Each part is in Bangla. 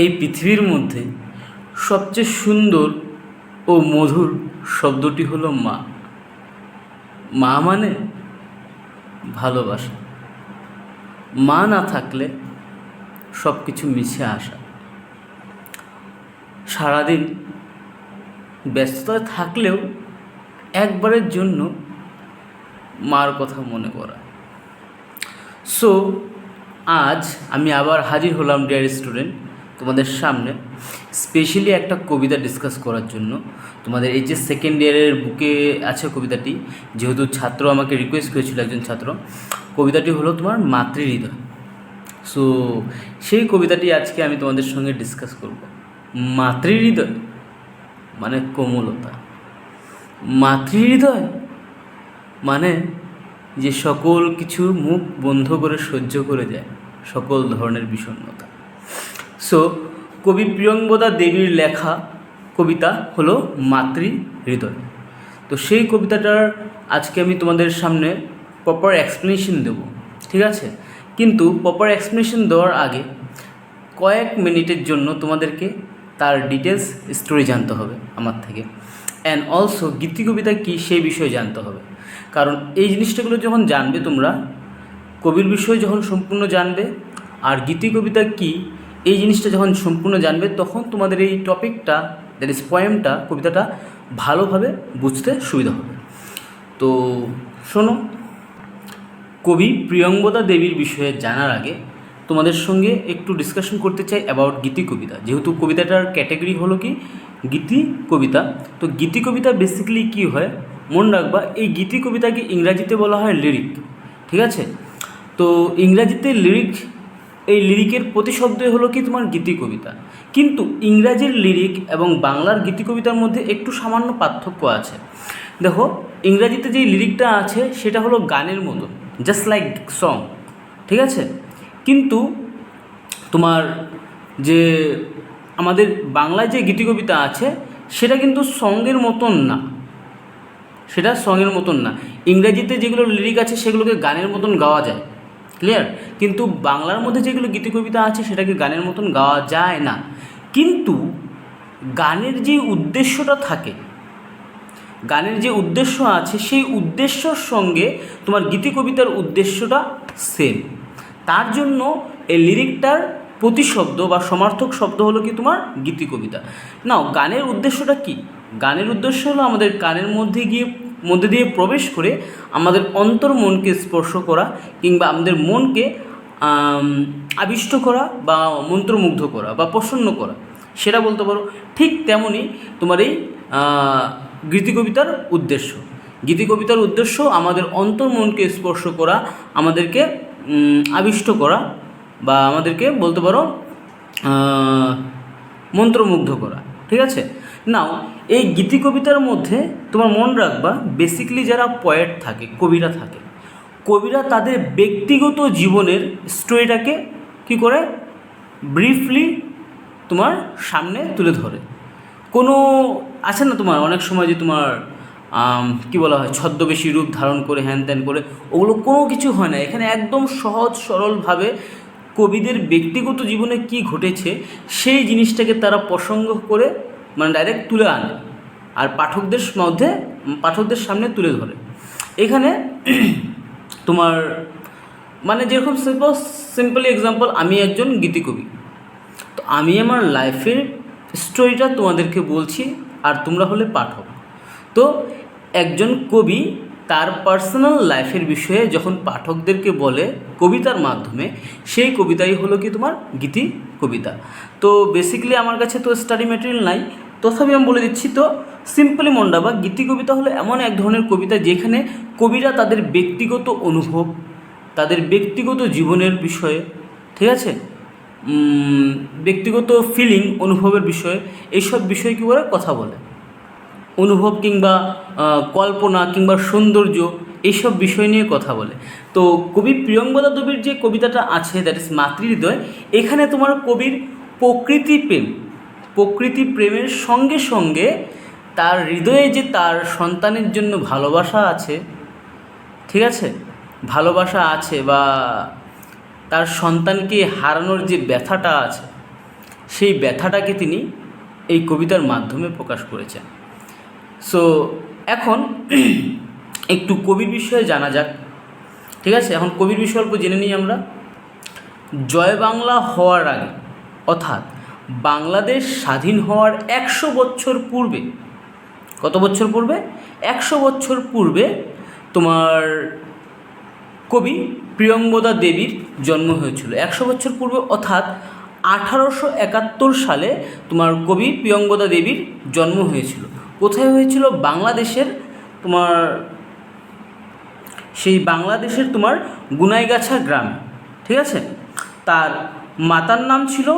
এই পৃথিবীর মধ্যে সবচেয়ে সুন্দর ও মধুর শব্দটি হলো মা। মা মানে ভালোবাসা। মা না থাকলে সব কিছু মিশে আসা। সারাদিন ব্যস্ততায় থাকলেও একবারের জন্য মার কথা মনে করা। সো আজ আমি আবার হাজির হলাম ডিয়ার স্টুডেন্ট তোমাদের সামনে স্পেশালি একটা কবিতা ডিসকাস করার জন্য। তোমাদের এই যে সেকেন্ড ইয়ারের বুকে আছে কবিতাটি, যেহেতু ছাত্র আমাকে রিকোয়েস্ট করেছিল একজন ছাত্র, কবিতাটি হলো তোমার মাতৃহৃদয়। সো সেই কবিতাটি আজকে আমি তোমাদের সঙ্গে ডিসকাস করব। মাতৃহৃদয় মানে কোমলতা। মাতৃহৃদয় মানে যে সকল কিছু মুখ বন্ধ করে সহ্য করে যায়, সকল ধরনের বিষণ্ণতা। সো কবি প্রিয়ঙ্গদা দেবীর লেখা কবিতা হলো মাতৃ হৃদয়। তো সেই কবিতাটার আজকে আমি তোমাদের সামনে প্রপার এক্সপ্লেনেশন দেবো, ঠিক আছে? কিন্তু প্রপার এক্সপ্লেনেশন দেওয়ার আগে কয়েক মিনিটের জন্য তোমাদেরকে তার ডিটেলস স্টোরি জানতে হবে আমার থেকে। অ্যান্ড অলসো গীতি কবিতা কী সেই বিষয়ে জানতে হবে। কারণ এই জিনিসটাগুলো যখন জানবে তোমরা, কবির বিষয়ে যখন সম্পূর্ণ জানবে, আর গীতি কবিতা কী এই জিনিসটা যখন সম্পূর্ণ জানবে, তখন তোমাদের এই টপিকটা দ্যাট ইজ পয়েমটা কবিতাটা ভালোভাবে বুঝতে সুবিধা হবে। তো শোনো, কবি প্রিয়ঙ্গদা দেবীর বিষয়ে জানার আগে তোমাদের সঙ্গে একটু ডিসকাশন করতে চাই অ্যাবাউট গীতি কবিতা। যেহেতু কবিতাটার ক্যাটাগরি হলো কি, গীতি কবিতা। তো গীতি কবিতা বেসিক্যালি কী হয়, মনে রাখবা, এই গীতি কবিতাকে ইংরাজিতে বলা হয় লিরিক ঠিক আছে? তো ইংরাজিতে লিরিক এই লিরিকের প্রতিশব্দই হলো কি তোমার গীতি কবিতা। কিন্তু ইংরাজির লিরিক এবং বাংলার গীতি কবিতার মধ্যে একটু সামান্য পার্থক্য আছে। দেখো, ইংরাজিতে যে লিরিকটা আছে, সেটা হলো গানের মতন জাস্ট লাইক সং ঠিক আছে? কিন্তু তোমার যে আমাদের বাংলায় যে গীতি কবিতা আছে, সেটা কিন্তু সঙ্গের মতন না। সেটা সঙ্গের মতন না। ইংরাজিতে যেগুলো লিরিক আছে, সেগুলোকে গানের মতন গাওয়া যায়। ক্লিয়ার কিন্তু বাংলার মধ্যে যেগুলো গীতি কবিতা আছে, সেটাকে গানের মতন গাওয়া যায় না। কিন্তু গানের যে উদ্দেশ্যটা থাকে, গানের যে উদ্দেশ্য আছে, সেই উদ্দেশ্যর সঙ্গে তোমার গীতি কবিতার উদ্দেশ্যটা সেম তার জন্য এই লিরিকটার প্রতিশব্দ বা সমার্থক শব্দ হলো কি তোমার গীতি কবিতা। নাও গানের উদ্দেশ্যটা কি? গানের উদ্দেশ্য হলো আমাদের গানের মধ্যে গিয়ে মধ্যে দিয়ে প্রবেশ করে আমাদের অন্তর মনকে স্পর্শ করা কিংবা আমাদের মনকে আবিষ্ট করা বা মন্ত্রমুগ্ধ করা বা প্রসন্ন করা। সেটা বলতে পারো, ঠিক তেমনই তোমার এই গীতি কবিতার উদ্দেশ্য। গীতি কবিতার উদ্দেশ্য আমাদের অন্তর মনকে স্পর্শ করা, আমাদেরকে আবিষ্ট করা বা আমাদেরকে বলতে পারো মন্ত্রমুগ্ধ করা। ঠিক আছে? নাও এই গীতি কবিতার মধ্যে তোমার মন রাখবা বেসিক্যালি যারা পয়েট থাকে, কবিরা থাকে, কবিরা তাদের ব্যক্তিগত জীবনের স্টোরিটাকে কি করে? ব্রিফলি তোমার সামনে তুলে ধরে। কোনো আছে না তোমার অনেক সময় যে তোমার কি বলা হয়, ছদ্মবেশী রূপ ধারণ করে, হ্যান ত্যান করে, ওগুলো কোনো কিছু হয় না। এখানে একদম সহজ, সরলভাবে কবিদের ব্যক্তিগত জীবনে কি ঘটেছে, সেই জিনিসটাকে তারা প্রসঙ্গ করে মানে ডাইরেক্ট তুলে আনে। আর পাঠকদের মধ্যে, পাঠকদের সামনে তুলে ধরে। এখানে তোমার মানে যেরকম সিম্পল সিম্পলি এক্সাম্পল আমি একজন গীতিকবি। তো আমি আমার লাইফের স্টোরিটা তোমাদেরকে বলছি, আর তোমরা হলে পাঠক। তো একজন কবি তার পার্সোনাল লাইফের বিষয়ে যখন পাঠকদেরকে বলে কবিতার মাধ্যমে, সেই কবিতাই হলো কি তোমার গীতি কবিতা। তো বেসিক্যালি আমার কাছে তো স্টাডি মেটেরিয়াল নাই তথাপি আমি বলে দিচ্ছি তো সিম্পলি মন্ডা বা গীতি কবিতা হলো এমন এক ধরনের কবিতা যেখানে কবিরা তাদের ব্যক্তিগত অনুভব, তাদের ব্যক্তিগত জীবনের বিষয়ে, ঠিক আছে? ব্যক্তিগত ফিলিং অনুভবের বিষয়ে এইসব বিষয়ে কী করে কথা বলে। অনুভব কিংবা কল্পনা কিংবা সৌন্দর্য এইসব বিষয় নিয়ে কথা বলে। তো কবি প্রিয়ঙ্বদা দেবীর যে কবিতাটা আছে দ্যাট ইজ মাতৃহৃদয়, এখানে তোমার কবির প্রকৃতি প্রেম। প্রকৃতি প্রেমের সঙ্গে সঙ্গে তার হৃদয়ে যে তার সন্তানের জন্য ভালোবাসা আছে, ঠিক আছে? ভালোবাসা আছে বা তার সন্তানকে হারানোর যে ব্যথাটা আছে, সেই ব্যথাটাকে তিনি এই কবিতার মাধ্যমে প্রকাশ করেছেন। সো এখন একটু কবির বিষয়ে জানা যাক, ঠিক আছে? এখন কবির বিষয়ে অল্প জেনে নিই আমরা। জয় বাংলা হওয়ার আগে, অর্থাৎ বাংলাদেশ স্বাধীন হওয়ার একশো বছর পূর্বে, কত বছর পূর্বে? একশো বছর পূর্বে তোমার কবি প্রিয়ঙ্গদা দেবীর জন্ম হয়েছিল। একশো বছর পূর্বে, অর্থাৎ আঠারোশো একাত্তর সালে তোমার কবি প্রিয়ঙ্গদা দেবীর জন্ম হয়েছিল। কোথায় হয়েছিল? বাংলাদেশের তোমার, সেই বাংলাদেশের তোমার গুনাইগাছা গ্রাম, ঠিক আছে? তার মাতার নাম ছিল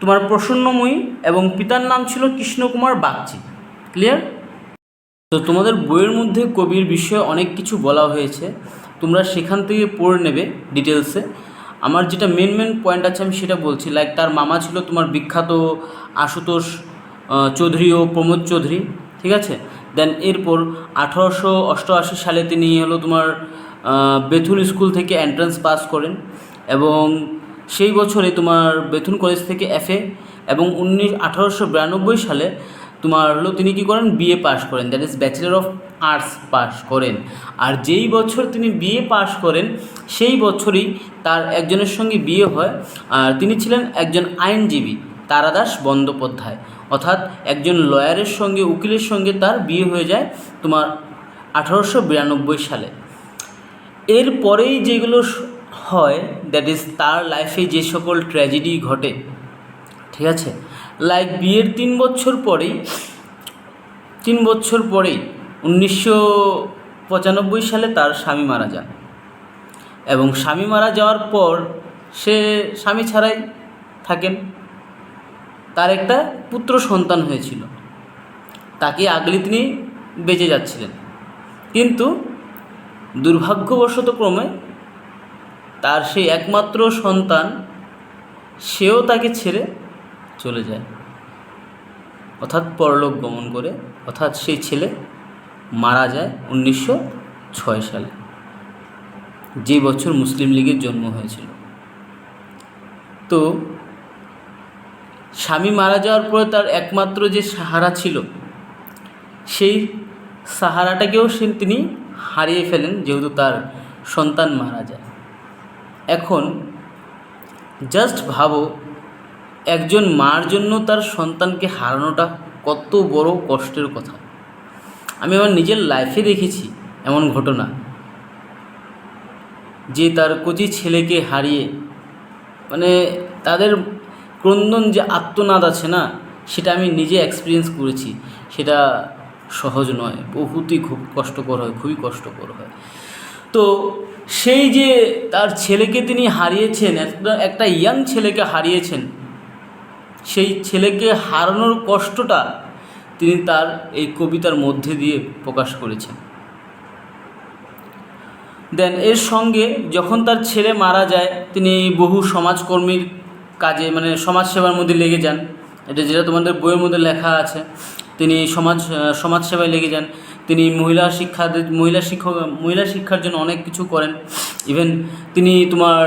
তোমার প্রসন্নময়ী এবং পিতার নাম ছিল কৃষ্ণকুমার বাগচি। ক্লিয়ার তো তোমাদের বইয়ের মধ্যে কবির বিষয়ে অনেক কিছু বলা হয়েছে। তোমরা সেখান থেকে পড়ে নেবে ডিটেলসে আমার যেটা মেন মেন পয়েন্ট আছে আমি সেটা বলছি। লাইক তার মামা ছিল তোমার বিখ্যাত আশুতোষ চৌধুরী ও প্রমোদ চৌধুরী, ঠিক আছে? দেন এরপর আঠারোশো অষ্টআশি সালে তিনি হলো তোমার বেথুন স্কুল থেকে এন্ট্রান্স পাস করেন। এবং সেই বছরে তোমার বেথুন কলেজ থেকে এফএ এবং উনিশ আঠারোশো বিরানব্বই সালে তোমার হলো তিনি কি করেন? বিএ পাস করেন that is bachelor of arts pass করেন। আর যেই বছর তিনি বিএ পাস করেন, সেই বছরই তার একজনের সঙ্গে বিয়ে হয়। আর তিনি ছিলেন একজন আইনজীবী, তারাদাস বন্দ্যোপাধ্যায়। অর্থাৎ একজন লয়ারের সঙ্গে, উকিলের সঙ্গে তার বিয়ে হয়ে যায় তোমার আঠারোশো বিরানব্বই সালে। এরপরেই যেগুলো হয় দ্যাট ইজ তার লাইফে যে সকল ট্র্যাজেডি ঘটে, ঠিক আছে? লাইক বিয়ের তিন বছর পরেই, তিন বছর পরেই উনিশশো পঁচানব্বই সালে তার স্বামী মারা যান। এবং স্বামী মারা যাওয়ার পর সে স্বামী ছাড়াই থাকেন। তার একটা পুত্র সন্তান হয়েছিল। তাকে আগলে তিনি বেঁচে যাচ্ছিলেন। কিন্তু দুর্ভাগ্যবশত ক্রমে তার সেই একমাত্র সন্তান, সেও তাকে ছেড়ে চলে যায়। অর্থাৎ পরলোক গমন করে, অর্থাৎ সেই ছেলে মারা যায় উনিশশো ছয় সালে। যে বছর মুসলিম লীগের জন্ম হয়েছিল। তো স্বামী মারা যাওয়ার পরে তার একমাত্র যে সাহারা ছিল, সেই সাহারাটাকেও সে তিনি হারিয়ে ফেলেন, যেহেতু তার সন্তান মারা যায়। এখন জাস্ট ভাবো, একজন মার জন্য তার সন্তানকে হারানোটা কত বড় কষ্টের কথা। আমি আমার নিজের লাইফে দেখেছি এমন ঘটনা, যে তার কচি ছেলেকে হারিয়ে মানে তাদের ক্রন্দন যে আত্মনাদ আছে না, সেটা আমি নিজে এক্সপিরিয়েন্স করেছি। সেটা সহজ নয়, বহুতই খুব কষ্টকর হয়, খুবই কষ্টকর হয়। তো সেই যে তার ছেলেকে তিনি হারিয়েছেন একটা ইয়াং ছেলেকে হারিয়েছেন, সেই ছেলেকে হারানোর কষ্টটা তিনি তার এই কবিতার মধ্যে দিয়ে প্রকাশ করেছেন। দেন এর সঙ্গে যখন তার ছেলে মারা যায়, তিনি বহু সমাজকর্মীর কাজে মানে সমাজসেবার মধ্যে লেগে যান। এটা যেটা তোমাদের বইয়ের মধ্যে লেখা আছে, তিনি সমাজ, সমাজসেবায় লেগে যান। তিনি মহিলা শিক্ষা মহিলা শিক্ষক মহিলা শিক্ষার জন্য অনেক কিছু করেন। ইভেন তিনি তোমার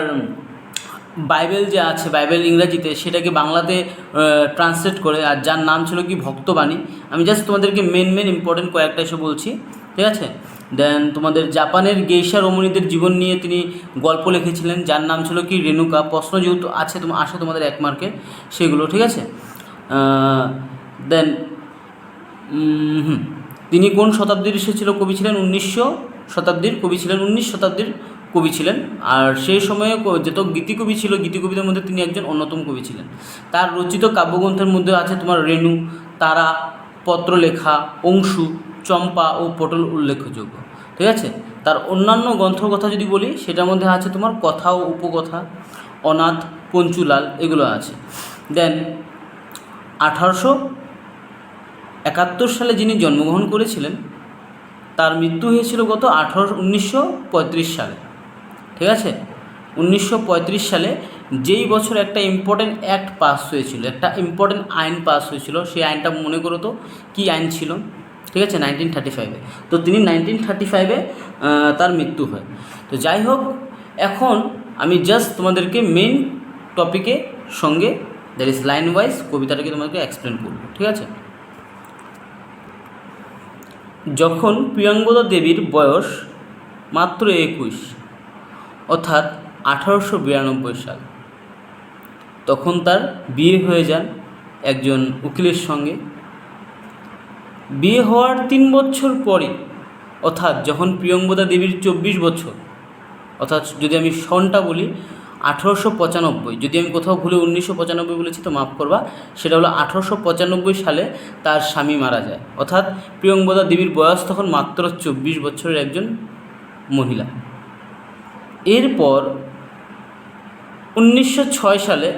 বাইবেল যে আছে, বাইবেল ইংরাজিতে, সেটাকে বাংলাতে ট্রান্সলেট করে, আর যার নাম ছিল কি ভক্তবাণী। আমি জাস্ট তোমাদেরকে মেন মেন ইম্পর্টেন্ট কয়েকটা এসে বলছি, ঠিক আছে? দেন তোমাদের জাপানের গেইসা রমণীদের জীবন নিয়ে তিনি গল্প লিখেছিলেন, যার নাম ছিল কি রেণুকা। প্রশ্ন যেহেতু আছে তোমার আসে তোমাদের এক মার্কে সেগুলো, ঠিক আছে? দেন হুম। তিনি কোন শতাব্দীর এসেছিল কবি ছিলেন? উনিশশো শতাব্দীর কবি ছিলেন, উনিশ শতাব্দীর কবি ছিলেন। আর সেই সময়ে যত গীতিকবি ছিল গীতিকবিদের মধ্যে তিনি একজন অন্যতম কবি ছিলেন। তার রচিত কাব্যগ্রন্থের মধ্যে আছে তোমার রেণু, তারা, পত্রলেখা, অংশু, চম্পা ও পটল উল্লেখযোগ্য। ঠিক আছে? তার অন্যান্য গ্রন্থর কথা যদি বলি, সেটার মধ্যে আছে তোমার কথা ও উপকথা, অনাথ, পঞ্চুলাল, এগুলো আছে। দেন আঠারোশো একাত্তর সালে যিনি জন্মগ্রহণ করেছিলেন, তার মৃত্যু হয়েছিল গত আঠারো, উনিশশো সালে। ঠিক আছে? উনিশশো পঁয়ত্রিশ সালে যেই বছর একটা ইম্পর্টেন্ট অ্যাক্ট পাস হয়েছিল, একটা ইম্পর্টেন্ট আইন পাস হয়েছিল, সেই আইনটা মনে করো তো, কী আইন ছিল? ঠিক আছে? নাইনটিন থার্টি ফাইভে তো তিনি নাইনটিন থার্টি ফাইভে তার মৃত্যু হয়। তো যাই হোক, এখন আমি জাস্ট তোমাদেরকে মেন টপিকে সঙ্গে দ্যাট ইজ লাইন ওয়াইজ কবিতাটাকে তোমাকে এক্সপ্লেন করব। ঠিক আছে? যখন প্রিয়াঙ্গদা দেবীর বয়স মাত্র একুশ, অর্থাৎ আঠারোশো বিরানব্বই সাল, তখন তার বিয়ে হয়ে যান একজন উকিলের সঙ্গে। বিয়ে হওয়ার তিন বছর পরে, অর্থাৎ যখন প্রিয়ঙ্গদা দেবীর চব্বিশ বছর, অর্থাৎ যদি আমি সনটা বলি আঠারোশো পঁচানব্বই। যদি আমি কোথাও ভুলে উনিশশো পঁচানব্বই বলেছি তো মাফ করবা, সেটা হলো আঠেরোশো পঁচানব্বই সালে তার স্বামী মারা যায়। অর্থাৎ প্রিয়ঙ্গদা দেবীর বয়স তখন মাত্র চব্বিশ বছরের একজন মহিলা। এরপর উনিশশো ছয় সালে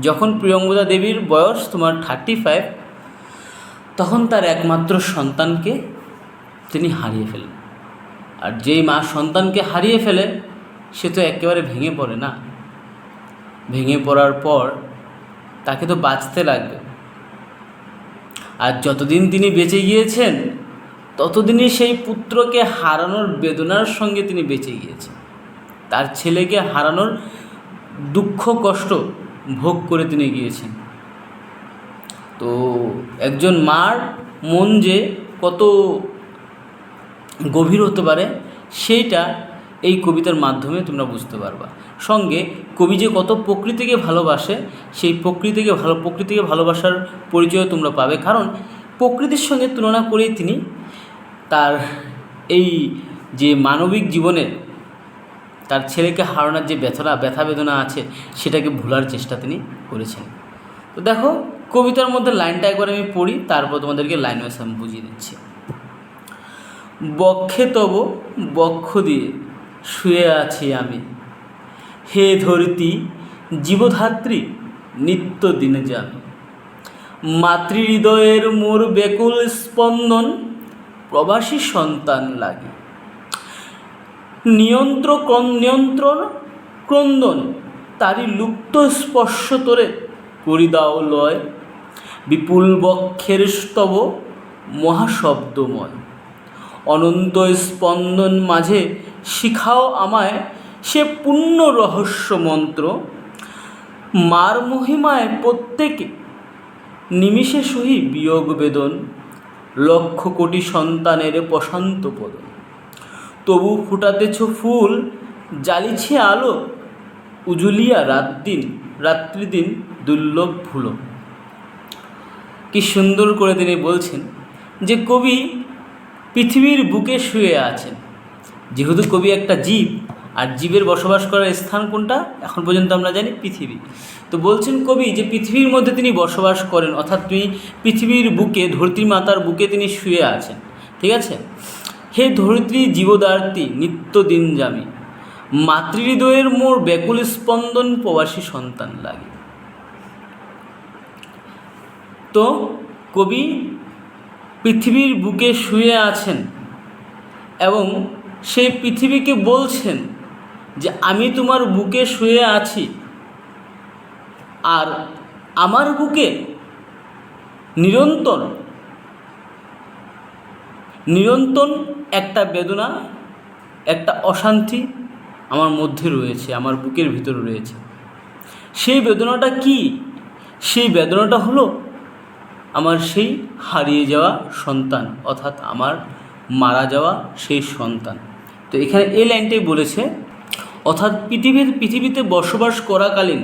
যখন প্রিয়ঙ্গদা দেবীর বয়স তোমার থার্টি ফাইভ তখন তার একমাত্র সন্তানকে তিনি হারিয়ে ফেলেন। আর যেই মা সন্তানকে হারিয়ে ফেলে সে তো একেবারে ভেঙে পড়ে না। ভেঙে পড়ার পর তাকে তো বাঁচতে লাগবে। আর যতদিন তিনি বেঁচে গিয়েছেন, ততদিনই সেই পুত্রকে হারানোর বেদনার সঙ্গে তিনি বেঁচে গিয়েছেন। তার ছেলেকে হারানোর দুঃখ, কষ্ট ভোগ করে তিনি গিয়েছেন। তো একজন মার মন যে কত গভীর হতে পারে, সেইটা এই কবিতার মাধ্যমে তোমরা বুঝতে পারবা। সঙ্গে কবি যে কত প্রকৃতিকে ভালোবাসে, সেই প্রকৃতিকে ভালো, প্রকৃতিকে ভালোবাসার পরিচয় তোমরা পাবে। কারণ প্রকৃতির সঙ্গে তুলনা করেই তিনি তার এই যে মানবিক জীবনের তার ছেলেকে হারানোর যে ব্যথা ব্যথা বেদনা আছে, সেটাকে ভোলার চেষ্টা তিনি করেছেন। তো দেখো, কবিতার মধ্যে লাইনটা একবার আমি পড়ি, তারপর তোমাদেরকে লাইন আমি বুঝিয়ে দিচ্ছি। বক্ষে তব বক্ষ দিয়ে শুয়ে আছি আমি। হে ধরিতি জীবধাত্রী, নিত্য দিনে জানি মাতৃহৃদয়ের মোর বেকুল স্পন্দন প্রবাসী সন্তান লাগে। নিয়ন্ত্র নিয়ন্ত্রণ, ক্রন্দন তারই লুপ্ত স্পর্শ তোরে করি দাও লয়। বিপুল বক্ষের স্তব মহাশব্দময়। অনন্ত স্পন্দন মাঝে শিখাও আমায় সে পূর্ণ রহস্য মন্ত্র মার মহিমায় প্রত্যেকে নিমিষে সহি বিয়োগ বেদন, লক্ষ কোটি সন্তানের প্রশান্ত পদন। তবু ফুটাতেছ ফুল, জ্বালিছে আলো, উজুলিয়া রাত দিন রাত্রিদিন দুর্লভ ফুলো কি সুন্দর করে তিনি বলছেন যে কবি পৃথিবীর বুকে শুয়ে আছেন। যেহেতু কবি একটা জীব, আর জীবের বসবাস করার স্থান কোনটা? এখন পর্যন্ত আমরা জানি পৃথিবী। তো বলছেন কবি যে পৃথিবীর মধ্যে তিনি বসবাস করেন, অর্থাৎ তিনি পৃথিবীর বুকে, ধরতী মাতার বুকে তিনি শুয়ে আছেন। ঠিক আছে? হে ধরিত্রী জীবদার্থী, নিত্য দিন মাতৃহৃদয়ের মোর ব্যাকুল স্পন্দন প্রবাসী সন্তান লাগে। তো কবি পৃথিবীর বুকে শুয়ে আছেন এবং সেই পৃথিবীকে বলছেন যে আমি তোমার বুকে শুয়ে আছি। আর আমার বুকে নিরন্তর নিরন্তর একটা বেদনা, একটা অশান্তি আমার মধ্যে রয়েছে, আমার বুকের ভিতরে রয়েছে। সেই বেদনাটা কি? সেই বেদনাটা হলো আমার সেই হারিয়ে যাওয়া সন্তান, অর্থাৎ আমার মারা যাওয়া সেই সন্তান। তো এখানে এই লাইনটাই বলেছে, অর্থাৎ পৃথিবীর পৃথিবীতে বসবাস করাকালীন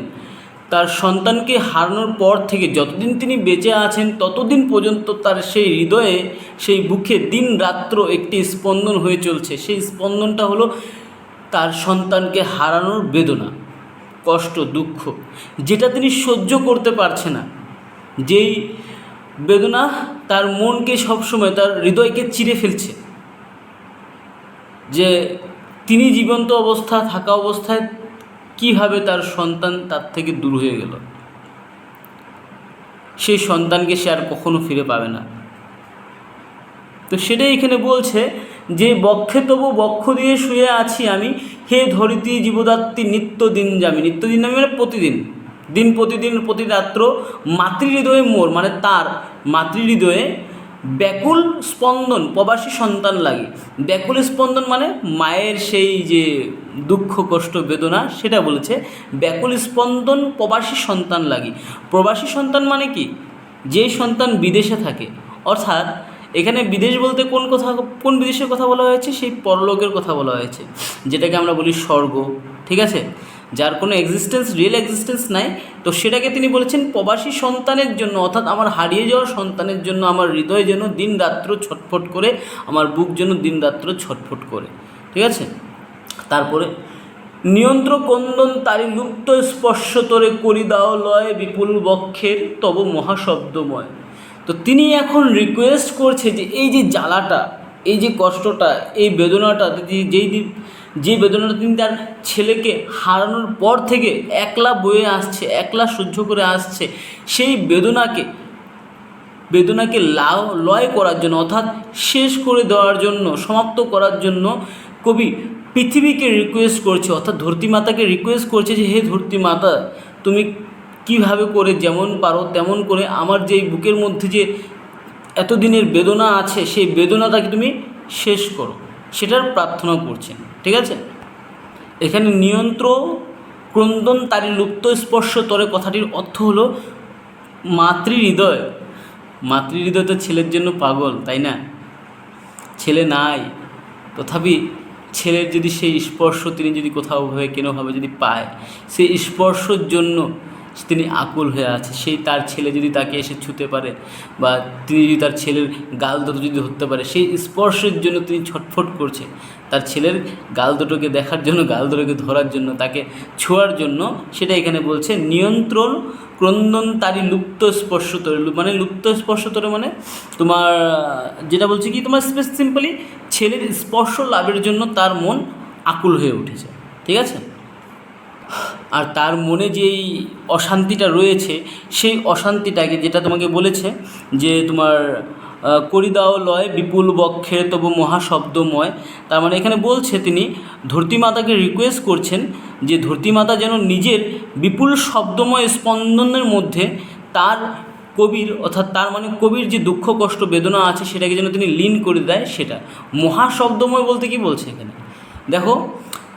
তার সন্তানকে হারানোর পর থেকে যতদিন তিনি বেঁচে আছেন, ততদিন পর্যন্ত তার সেই হৃদয়ে, সেই বুকে দিন রাত্র একটি স্পন্দন হয়ে চলছে। সেই স্পন্দনটা হলো তার সন্তানকে হারানোর বেদনা, কষ্ট, দুঃখ, যেটা তিনি সহ্য করতে পারছে না। যেই বেদনা তার মনকে সবসময়, তার হৃদয়কে চিরে ফেলছে। যে তিনি জীবন্ত অবস্থা, থাকা অবস্থায় কীভাবে তার সন্তান তার থেকে দূর হয়ে গেল? সেই সন্তানকে সে আর কখনো ফিরে পাবে না। তো সেটাই এখানে বলছে যে, বক্ষে তবু বক্ষ দিয়ে শুয়ে আছি আমি। হে ধরিত্রী জীবদাত্রী নিত্য দিন যামি নিত্য দিন যামি মানে প্রতিদিন। দিন প্রতিদিন প্রতি রাত্র মাতৃহৃদয়ে মোর মানে তার মাতৃহৃদয়ে ব্যাকুল স্পন্দন, প্রবাসী সন্তান লাগে। ব্যাকুল স্পন্দন মানে মায়ের সেই যে দুঃখ, কষ্ট, বেদনা, সেটা বলেছে। ব্যাকুল স্পন্দন, প্রবাসী সন্তান লাগে। প্রবাসী সন্তান মানে কি? যে সন্তান বিদেশে থাকে। অর্থাৎ এখানে বিদেশ বলতে কোন কথা, কোন বিদেশের কথা বলা হয়েছে? সেই পরলোকের কথা বলা হয়েছে। যেটাকে আমরা বলি স্বর্গ, ঠিক আছে? যার কোনো এক্সিস্টেন্স রিয়েল এক্সিস্টেন্স নাই, তো সেটাকে তিনি বলেছেন প্রবাসী সন্তানের জন্য, অর্থাৎ আমার হারিয়ে যাওয়া সন্তানের জন্য, আমার হৃদয় যেন দিন রাত্র ছটফট করে, আমার বুক যেন দিন রাত্র ছটফট করে। ঠিক আছে? তারপরে নিয়ন্ত্র কন্দন তারি লুপ্ত স্পর্শ তোরে করি দাও লয় বিপুল বক্ষের, তব মহাশব্দময়। তো তিনি এখন রিকোয়েস্ট করছে যে এই যে জ্বালাটা, এই যে কষ্টটা, এই বেদনাটা, যেই দিন যে বেদনাটা তিনি তার ছেলেকে হারানোর পর থেকে একলা বয়ে আসছে, একলা সহ্য করে আসছে, সেই বেদনাকে বেদনাকে লয় করার জন্য, অর্থাৎ শেষ করে দেওয়ার জন্য, সমাপ্ত করার জন্য কবি পৃথিবীকে রিকোয়েস্ট করছে, অর্থাৎ ধরতী মাতাকে রিকোয়েস্ট করছে যে, হে ধরতী মাতা, তুমি কীভাবে করে যেমন পারো, তেমন করে আমার যে বুকের মধ্যে যে এতদিনের বেদনা আছে, সেই বেদনাটাকে তুমি শেষ করো। সেটার প্রার্থনা করছেন, ঠিক আছে? এখানে নিয়ন্ত্র ক্রন্দন তারি লুপ্ত স্পর্শ তরে কথাটির অর্থ হলো মাতৃ হৃদয় মাতৃ হৃদয় তো ছেলের জন্য পাগল, তাই না? ছেলে নাই, তথাপি ছেলের যদি সেই স্পর্শ, তিনি যদি কোথাও ভাবে কেনভাবে যদি পায়, সেই স্পর্শর জন্য তিনি আকুল হয়ে আছে। সেই তার ছেলে যদি তাকে এসে ছুতে পারে বা তিনি যদি তার ছেলের গাল দুটো যদি ধরতে পারে, সেই স্পর্শের জন্য তিনি ছটফট করছে। তার ছেলের গাল দুটোকে দেখার জন্য, গাল দুটোকে ধরার জন্য, তাকে ছোঁয়ার জন্য সেটা এখানে বলছে নিয়ন্ত্রণ ক্রন্দন তারই লুপ্ত স্পর্শ তরে মানে লুপ্ত স্পর্শ তরে মানে তোমার, যেটা বলছে কি, তোমার সিম্পলি ছেলের স্পর্শ লাভের জন্য তার মন আকুল হয়ে উঠেছে। ঠিক আছে? আর তার মনে যেই অশান্তিটা রয়েছে সেই অশান্তিটাকে যেটা তোমাকে বলেছে যে তোমার আহ, করি দাও লয় বিপুল বক্ষে তবু মহাশব্দময় তার মানে এখানে বলছে তিনি ধরতী মাতাকে রিকোয়েস্ট করছেন যে ধরতী মাতা যেন নিজের বিপুল শব্দময় স্পন্দনের মধ্যে তার কবির অর্থাৎ তার মানে কবির যে দুঃখ কষ্ট বেদনা আছে সেটাকে যেন তিনি লীন করে দেয় সেটা। মহাশব্দময় বলতে কি বলছে এখানে? দেখো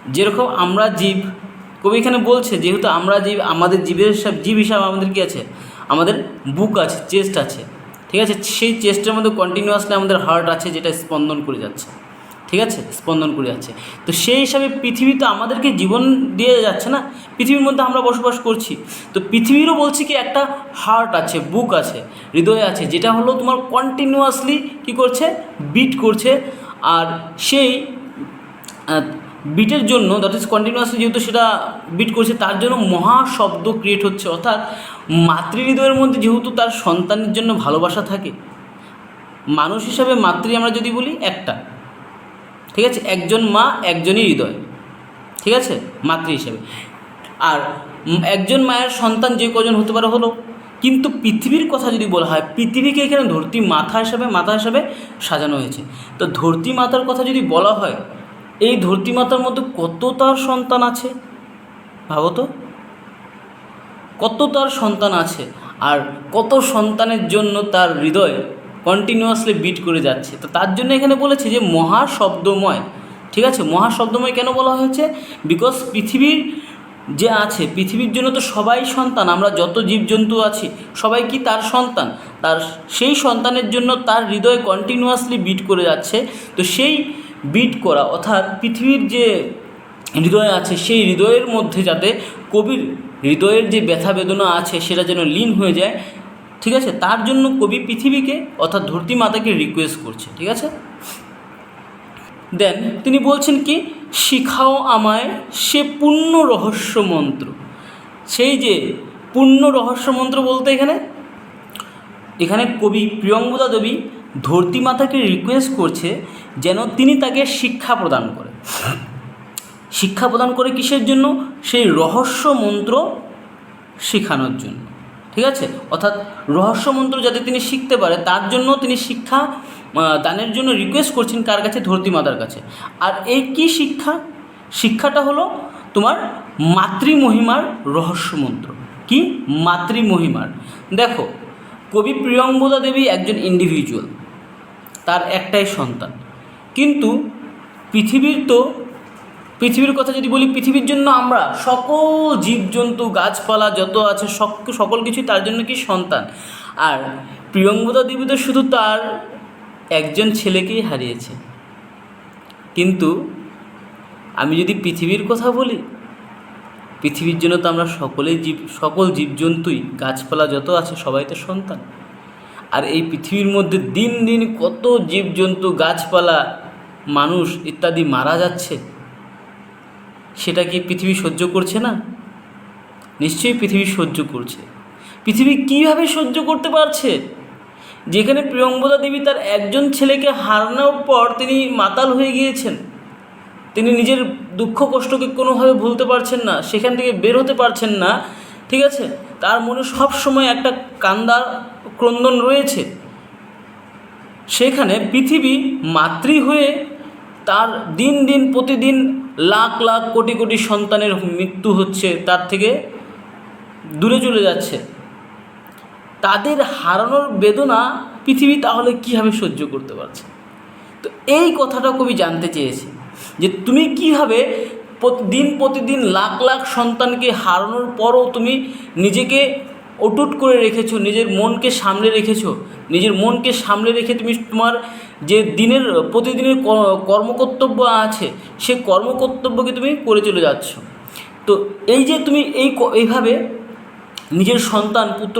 যেরকম আমরা জীব কবি এখানে বলছে, যেহেতু আমরা জীব আমাদের জীবের জীব হিসাবে আমাদের কি আছে? আমাদের বুক আছে, চেস্ট আছে, ঠিক আছে? সেই চেস্টের মধ্যে কন্টিনিউয়াসলি আমাদের হার্ট আছে, যেটা স্পন্দন করে যাচ্ছে, ঠিক আছে? স্পন্দন করে যাচ্ছে। তো সেই হিসাবে পৃথিবী তো আমাদেরকে জীবন দিয়ে যাচ্ছে না, পৃথিবীর মধ্যে আমরা বসবাস করছি। তো পৃথিবীরও বলছি কি, একটা হার্ট আছে, বুক আছে, হৃদয় আছে, যেটা হলো তোমার কন্টিনিউয়াসলি কী করছে? বিট করছে। আর সেই বিটের জন্য দ্যাট ইজ কন্টিনিউয়াসলি যেহেতু সেটা বিট করছে, তার জন্য মহা শব্দ ক্রিয়েট হচ্ছে। অর্থাৎ মাতৃহৃদয়ের মধ্যে যেহেতু তার সন্তানের জন্য ভালোবাসা থাকে, মানুষ হিসাবে মাতৃ আমরা যদি বলি একটা। ঠিক আছে? একজন মা, একজনই হৃদয়। ঠিক আছে? মাতৃ হিসাবে। আর একজন মায়ের সন্তান যে কজন হতে পারে হলো। কিন্তু পৃথিবীর কথা যদি বলা হয়, পৃথিবীকে এখানে ধরতি মাথা হিসাবে মাথা হিসাবে সাজানো হয়েছে। তো ধরতি মাতার কথা যদি বলা হয় এই ধরতী মাতার মধ্যে কত তার সন্তান আছে? ভাবো তো। কত তার সন্তান আছে আর কত সন্তানের জন্য তার হৃদয় কন্টিনিউয়াসলি বিট করে যাচ্ছে? তো তার জন্য এখানে বলেছে যে মহাশব্দময়। ঠিক আছে? মহাশব্দময় কেন বলা হয়েছে? বিকজ পৃথিবীর যে আছে, পৃথিবীর জন্য তো সবাই সন্তান। আমরা যত জীবজন্তু আছি, সবাই কি তার সন্তান? তার, সেই সন্তানের জন্য তার হৃদয় কন্টিনিউয়াসলি বিট করে যাচ্ছে। তো সেই বিট করা, অর্থাৎ পৃথিবীর যে হৃদয় আছে, সেই হৃদয়ের মধ্যে যাতে কবির হৃদয়ের যে ব্যথা বেদনা আছে, সেটা যেন লীন হয়ে যায়, ঠিক আছে? তার জন্য কবি পৃথিবীকে, অর্থাৎ ধরতী মাতাকে রিকোয়েস্ট করছে, ঠিক আছে? দেন তিনি বলছেন কি, শিখাও আমায় সে পূর্ণ রহস্য মন্ত্র। সেই যে পূর্ণ রহস্য মন্ত্র বলতে এখানে এখানে কবি প্রিয়ঙ্বদা দেবী ধরতী মাতাকে রিকোয়েস্ট করছে যেন তিনি তাকে শিক্ষা প্রদান করে। শিক্ষা প্রদান করে কিসের জন্য? সেই রহস্য মন্ত্র শেখানোর জন্য। ঠিক আছে? অর্থাৎ রহস্য মন্ত্র যাতে তিনি শিখতে পারে, তার জন্য তিনি শিক্ষা দানের জন্য রিকোয়েস্ট করছেন কার কাছে? ধরতী মাতার কাছে। আর এই কি শিক্ষা? শিক্ষাটা হলো তোমার মাতৃমহিমার রহস্য মন্ত্র। কি? মাতৃমহিমার। দেখো, কবি প্রিয়ঙ্বদা দেবী একজন ইন্ডিভিজুয়াল তার একটাই সন্তান। কিন্তু পৃথিবীর তো, পৃথিবীর কথা যদি বলি, পৃথিবীর জন্য আমরা সকল জীবজন্তু, গাছপালা যত আছে, সক- সকল কিছুই তার জন্য কি সন্তান। আর প্রিয়ঙ্গদা দেবী তো শুধু তার একজন ছেলেকেই হারিয়েছে। কিন্তু আমি যদি পৃথিবীর কথা বলি, পৃথিবীর জন্য তো আমরা সকলেই জীব, সকল জীবজন্তুই, গাছপালা যত আছে, সবাই তো সন্তান। আর এই পৃথিবীর মধ্যে দিন দিন কত জীবজন্তু, গাছপালা মানুষ ইত্যাদি মারা যাচ্ছে? সেটা কি পৃথিবী সহ্য করছে না? নিশ্চয়ই পৃথিবী সহ্য করছে। পৃথিবী কীভাবে সহ্য করতে পারছে? যেখানে প্রিয়ঙ্বদা দেবী তার একজন ছেলেকে হারানোর পর তিনি মাতাল হয়ে গিয়েছেন, তিনি নিজের দুঃখ কষ্টকে কোনোভাবে ভুলতে পারছেন না, সেখান থেকে বের হতে পারছেন না, ঠিক আছে? তার মনে সব সময় একটা কান্দার ক্রন্দন রয়েছে। সেখানে পৃথিবী মাতৃ হয়ে তার দিন দিন প্রতিদিন লাখ লাখ কোটি কোটি সন্তানের মৃত্যু হচ্ছে, তার থেকে দূরে চলে যাচ্ছে। তাদের হারানোর বেদনা পৃথিবী তাহলে কীভাবে সহ্য করতে পারছে? তো এই কথাটা কবি জানতে চেয়েছে যে তুমি কীভাবে দিন প্রতিদিন লাখ লাখ সন্তানকে হারানোর পরও তুমি নিজেকে অটুট করে রেখেছো, নিজের মনকে সামলে রেখেছো, নিজের মনকে সামলে রেখে তুমি তোমার যে দিনের, প্রতিদিনের কর্মকর্তব্য আছে, সে কর্মকর্তব্যকে তুমি করে চলে যাচ্ছ। তো এই যে তুমি এই এইভাবে নিজের সন্তান, পুত্র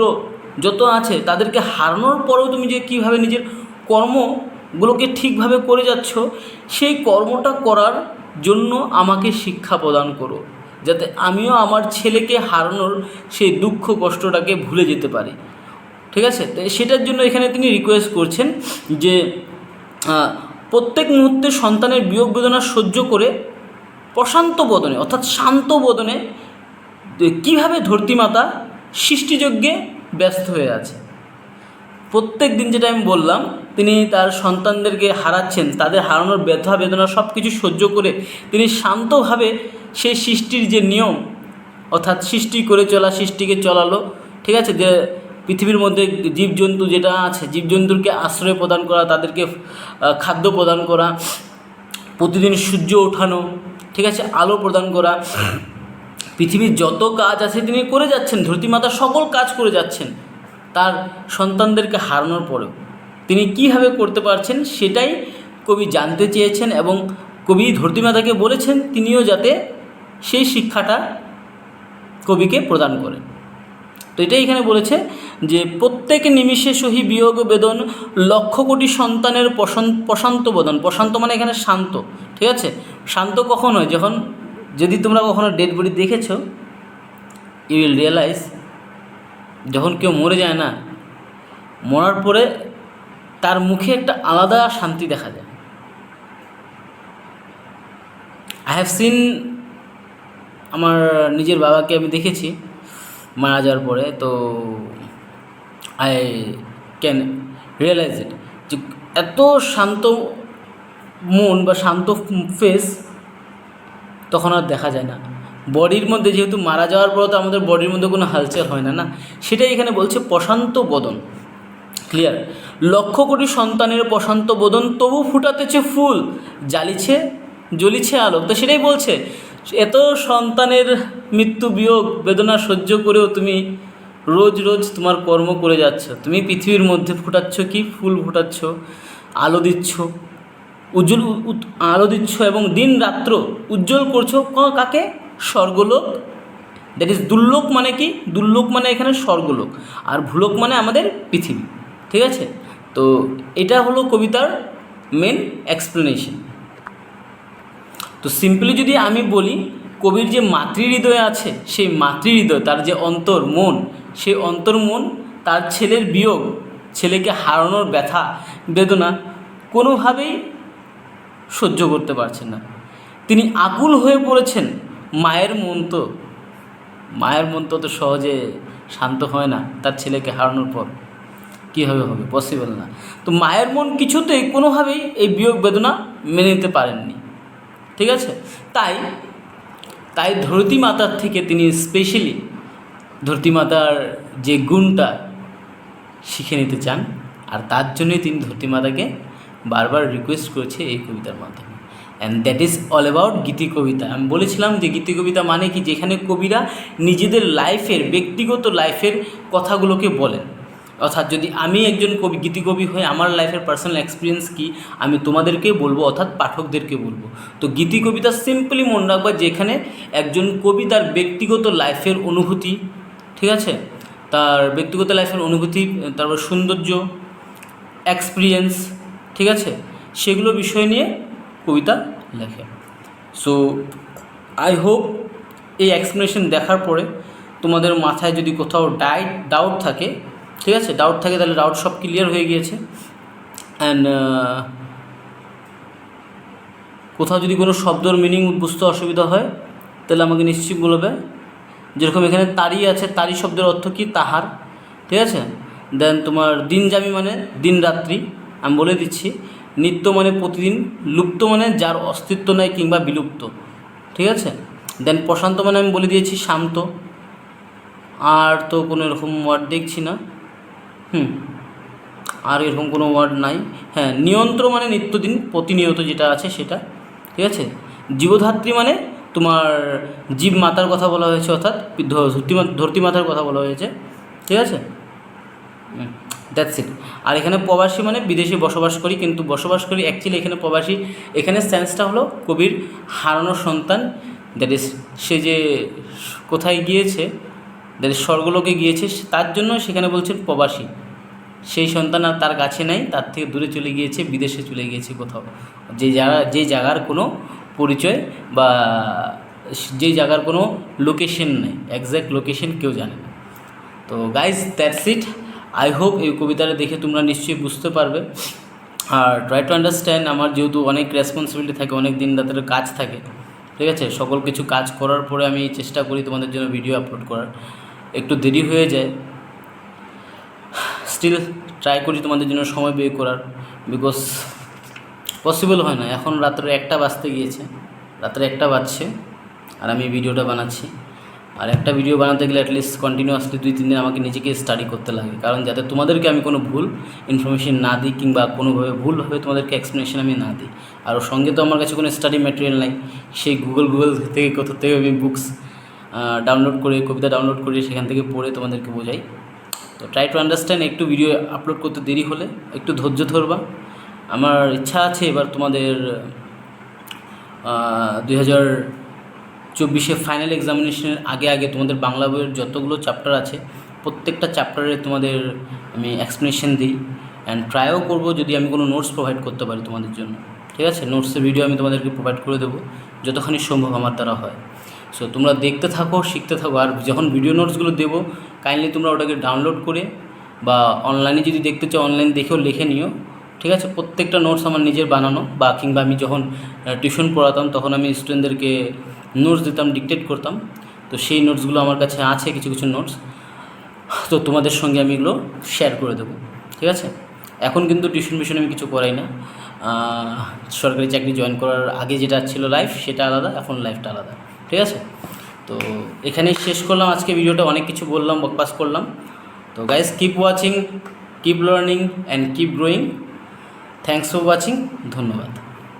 যত আছে, তাদেরকে হারানোর পরেও তুমি যে কীভাবে নিজের কর্মগুলোকে ঠিকভাবে করে যাচ্ছ, সেই কর্মটা করার জন্য আমাকে শিক্ষা প্রদান করো। যাতে আমিও আমার ছেলেকে হারানোর সেই দুঃখ কষ্টটাকে ভুলে যেতে পারি। ঠিক আছে? তো সেটার জন্য এখানে তিনি রিকোয়েস্ট করছেন যে প্রত্যেক মুহূর্তে সন্তানের বিয়োগ বেদনা সহ্য করে প্রশান্ত বদনে, অর্থাৎ শান্ত বদনে কীভাবে ধরতিমাতা সৃষ্টিযজ্ঞে ব্যস্ত হয়ে আছে। প্রত্যেক দিন যেটা আমি বললাম, তিনি তার সন্তানদেরকে হারাচ্ছেন, তাদের হারানোর ব্যথা বেদনা সব কিছু সহ্য করে তিনি শান্তভাবে সেই সৃষ্টির যে নিয়ম, অর্থাৎ সৃষ্টি করে চলা, সৃষ্টিকে চলালো, ঠিক আছে? যে পৃথিবীর মধ্যে জীবজন্তু যেটা আছে, জীবজন্তুকে আশ্রয় প্রদান করা, তাদেরকে খাদ্য প্রদান করা, প্রতিদিন সূর্য ওঠানো, ঠিক আছে? আলো প্রদান করা। পৃথিবীর যত কাজ আছে তিনি করে যাচ্ছেন, ধরতিমাতা সকল কাজ করে যাচ্ছেন, তার সন্তানদেরকে হারানোর পরেও। তিনি কীভাবে করতে পারছেন সেটাই কবি জানতে চেয়েছেন এবং কবি ধরতিমাতাকে বলেছেন, তিনিও যাতে সেই শিক্ষাটা কবিকে প্রদান করেন। তো এটাই এখানে বলেছে যে প্রত্যেক নিমিষে সহি বিয়োগ বেদন লক্ষ কোটি সন্তানের প্রশান্ত বদন। প্রশান্ত মানে এখানে শান্ত, ঠিক আছে? শান্ত কখন হয়? যখন যদি তোমরা কখনো ডেড বডি দেখেছ ইউ উইল রিয়েলাইজ যখন কেউ মরে যায় না, মরার পরে তার মুখে একটা আলাদা শান্তি দেখা যায়। আই হ্যাভ সিন আমার নিজের বাবাকে আমি দেখেছি, মারা যাওয়ার পরে। তো আই ক্যান রিয়েলাইজ ইট যে এত শান্ত মন বা শান্ত ফেস তখন আর দেখা যায় না। বডির মধ্যে যেহেতু মারা যাওয়ার পর তো আমাদের বডির মধ্যে কোনো হালচাল হয় না না? সেটাই এখানে বলছে প্রশান্ত বদন। ক্লিয়ার লক্ষ কোটি সন্তানের প্রশান্ত বদন তবু ফুটাতেছে ফুল, জ্বালিছে, জ্বলিছে আলো তো সেটাই বলছে এত সন্তানের মৃত্যু বিয়োগ, বেদনা সহ্য করেও তুমি রোজ রোজ তোমার কর্ম করে যাচ্ছ। তুমি পৃথিবীর মধ্যে ফোটাচ্ছ কি? ফুল ফোটাচ্ছ, আলো দিচ্ছ, উজ্জ্বল আলো দিচ্ছ এবং দিন রাত্র উজ্জ্বল করছ। কাকে? স্বর্গলোক। দ্যাট ইজ দুর্লোক মানে কি? দুর্লোক মানে এখানে স্বর্গলোক। আর ভূলোক মানে আমাদের পৃথিবী। ঠিক আছে? তো এটা হলো কবিতার মেন এক্সপ্লেনেশন তো সিম্পলি যদি আমি বলি, কবির যে মাতৃহৃদয় আছে, সেই মাতৃহৃদয়, তার যে অন্তর, মন, সেই অন্তর, মন, তার ছেলের বিয়োগ, ছেলেকে হারানোর ব্যথা, বেদনা কোনোভাবেই সহ্য করতে পারছেন না। তিনি আকুল হয়ে পড়েছেন, মায়ের মন তো, মায়ের মন তো অত সহজে শান্ত হয় না, তার ছেলেকে হারানোর পর। কীভাবে হবে পসিবল না। তো মায়ের মন কিছুতেই কোনোভাবেই এই বিয়োগ, বেদনা মেনে নিতে পারেননি। ঠিক আছে? তাই তাই ধরতী মাতার থেকে তিনি স্পেশালি ধরতী মাতার যে গুণটা শিখে নিতে চান, আর তার জন্যই তিনি ধরতী মাতাকে বারবার রিকোয়েস্ট করেছে এই কবিতার মাধ্যমে। And that is all about গীতি কবিতা। আমি বলেছিলাম যে গীতি কবিতা মানে কি? যেখানে কবিরা নিজেদের লাইফের ব্যক্তিগত লাইফের কথাগুলোকে বলেন। অর্থাৎ যদি আমি একজন কবি, গীতিকবি হয়ে আমার লাইফের পার্সোনাল এক্সপিরিয়েন্স কি, আমি তোমাদেরকে বলব, অর্থাৎ পাঠকদেরকে বলব। তো গীতি কবিতা সিম্পলি মনে রাখবা যেখানে একজন কবি তার ব্যক্তিগত লাইফের অনুভূতি, ঠিক আছে? তার ব্যক্তিগত লাইফের অনুভূতি, তারপর সৌন্দর্য এক্সপিরিয়েন্স ঠিক আছে? সেগুলো বিষয় নিয়ে কবিতা লেখে। সো আই হোপ এই এক্সপ্লেনেশন দেখার পরে তোমাদের মাথায় যদি কোথাও ডাইট ডাউট থাকে ঠিক আছে? ডাউট থাকে তাহলে ডাউট সব ক্লিয়ার হয়ে গিয়েছে। অ্যান্ড কোথাও যদি কোনো শব্দর মিনিং বুঝতে অসুবিধা হয়, তাহলে আমাকে নিশ্চিত বলবে। যেরকম এখানে তারি আছে তারি শব্দের অর্থ কি? তাহার। ঠিক আছে? দেন তোমার দিন জামি মানে দিন রাত্রি। আমি বলে দিচ্ছি, নিত্য মানে প্রতিদিন, লুপ্ত মানে যার অস্তিত্ব নাই কিংবা বিলুপ্ত। ঠিক আছে? দেন প্রশান্ত মানে আমি বলে দিয়েছি শান্ত। আর তো কোনো এরকম ওয়ার্ড দেখছি না। হুম। আর এরকম কোনো ওয়ার্ড নাই। হ্যাঁ নিয়ন্ত্র মানে নিত্যদিন প্রতিনিয়ত যেটা আছে সেটা, ঠিক আছে? জীবধাত্রী মানে তোমার জীব মাতার কথা বলা হয়েছে, অর্থাৎ ধরতি মাতার কথা বলা হয়েছে, ঠিক আছে? দ্যাটস ইট আর এখানে প্রবাসী মানে বিদেশে বসবাস করি, কিন্তু বসবাস করি অ্যাকচুয়ালি এখানে প্রবাসী, এখানে সেন্সটা হলো কবির হারানো সন্তান দ্যাট ইজ সে যে কোথায় গিয়েছে ইজ স্বর্গলোকে গিয়েছে তার জন্য সেখানে বলছে প্রবাসী। সেই সন্তান আর তার কাছে নাই, তার থেকে দূরে চলে গিয়েছে, বিদেশে চলে গিয়েছে কোথাও। যে জায়গা যে জায়গার কোনো পরিচয় বা যে জায়গার কোনো লোকেশন নেই একজ্যাক্ট লোকেশন কেউ জানে না। তো guys that's it I hope এই কবিতাটা দেখে তোমরা নিশ্চয়ই বুঝতে পারবে। আর ট্রাই টু আন্ডারস্ট্যান্ড আমার যেহেতু অনেক রেসপন্সিবিলিটি থাকে, অনেক দিন রাতের কাজ থাকে, ঠিক আছে? সকল কিছু কাজ করার পরে আমি চেষ্টা করি তোমাদের জন্য ভিডিও আপলোড করার। একটু দেরি হয়ে যায়। স্টিল ট্রাই করি তোমাদের জন্য সময় বের করার। বিকজ পসিবল হয় না। এখন রাত্রে একটা বাজতে গিয়েছে। রাত্রে একটা বাজছে। আর আমি ভিডিওটা বানাচ্ছি। আর একটা ভিডিও বানাতে গেলে অ্যাটলিস্ট কন্টিনিউয়াসলি দুই, তিন দিন আমাকে নিজেকে স্টাডি করতে লাগে। কারণ যাতে তোমাদেরকে আমি কোনো ভুল ইনফরমেশন না দিই কিংবা কোনোভাবে ভুলভাবে তোমাদেরকে এক্সপ্লেনেশন আমি না দিই। আর সঙ্গে তো আমার কাছে কোনো স্টাডি ম্যাটেরিয়াল নাই। সেই গুগল গুগল থেকে কোথা থেকে আমি বুকস ডাউনলোড করে, কবিতা ডাউনলোড করে সেখান থেকে পড়ে তোমাদেরকে বোঝাই। তো ট্রাই টু আন্ডারস্ট্যান্ড একটু ভিডিও আপলোড করতে দেরি হলে একটু ধৈর্য ধরবা। আমার ইচ্ছা আছে এবার তোমাদের দুই হাজার চব্বিশে ফাইনাল এক্সামিনেশনের আগে আগে তোমাদের বাংলা বইয়ের যতগুলো চ্যাপ্টার আছে, প্রত্যেকটা চ্যাপ্টারে তোমাদের আমি এক্সপ্লেনেশন দিই। অ্যান্ড ট্রাইও করব যদি আমি কোনো নোটস প্রোভাইড করতে পারি তোমাদের জন্য। ঠিক আছে? নোটসের ভিডিও আমি তোমাদেরকে প্রোভাইড করে দেবো, যতখানি সম্ভব আমার দ্বারা হয়। সো তোমরা দেখতে থাকো, শিখতে থাকো। আর যখন ভিডিও নোটসগুলো দেবো কাইন্ডলি তোমরা ওটাকে ডাউনলোড করে বা অনলাইনে যদি দেখতে চাও অনলাইন দেখেও লিখে নিও। ঠিক আছে? প্রত্যেকটা নোটস আমার নিজের বানানো বা কিংবা আমি যখন টিউশন পড়াতাম, তখন আমি স্টুডেন্টদেরকে নোটস দিতাম ডিকটেট করতাম। তো সেই নোটসগুলো আমার কাছে আছে, কিছু কিছু নোটস তো তোমাদের সঙ্গে আমি এগুলো শেয়ার করে দেবো। ঠিক আছে? এখন কিন্তু টিউশন মিশন আমি কিছু করাই না। সরকারি চাকরি জয়েন করার আগে যেটা ছিল লাইফ সেটা আলাদা, এখন লাইফটা আলাদা। ঠিক আছে? তো এখানেই শেষ করলাম। আজকে ভিডিওটা অনেক কিছু বললাম, বকবাস করলাম। তো guys keep watching keep learning and keep growing thanks for watching ধন্যবাদ।